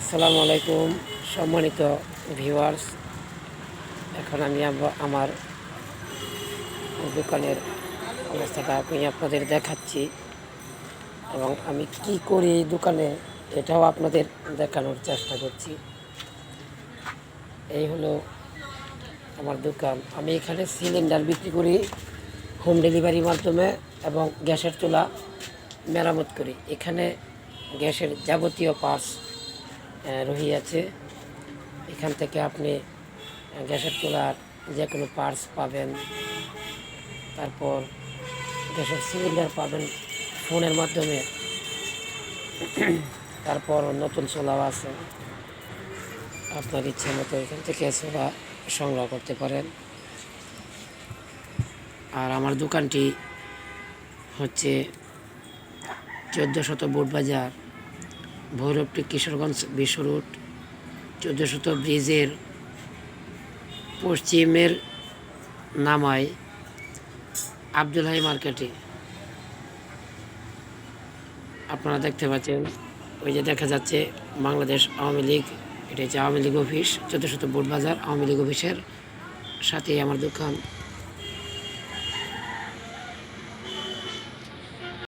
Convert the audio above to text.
আসসালামু আলাইকুম, সম্মানিত ভিউয়ার্স এখন আমি আমার দোকানের অবস্থাটা আমি আপনাদের দেখাচ্ছি এবং আমি কি করি এই দোকানে এটাও আপনাদের দেখানোর চেষ্টা করছি। এই হলো আমার দোকান। আমি এখানে সিলিন্ডার বিক্রি করি, হোম ডেলিভারির মাধ্যমে এবং গ্যাসের চুলা মেরামত করি। এখানে গ্যাসের যাবতীয় পার্টস রহিয়াছে এখান থেকে আপনি গ্যাসের চুলার যে কোনো পার্টস পাবেন। তারপর গ্যাসের সিলিন্ডার পাবেন ফোনের মাধ্যমে। তারপর নতুন চুলাও আছে। আপনার ইচ্ছে মতো এখান থেকে চুলা সংগ্রহ করতে পারেন। আর আমার দোকানটি হচ্ছে চোদ্দ শত বোট বাজার। ভৈরবটি কিশোরগঞ্জ বিশ্ব রুট চোদ্দ শত ব্রিজের পশ্চিমের নামায় আব্দুল হাই মার্কেটে। আপনারা দেখতে পাচ্ছেন, ওই যে দেখা যাচ্ছে বাংলাদেশ আওয়ামী লীগ, এটা হচ্ছে আওয়ামী লীগ অফিস চোদ্দ শত বোট বাজার, আওয়ামী লীগ অফিসের সাথেই আমার দোকান।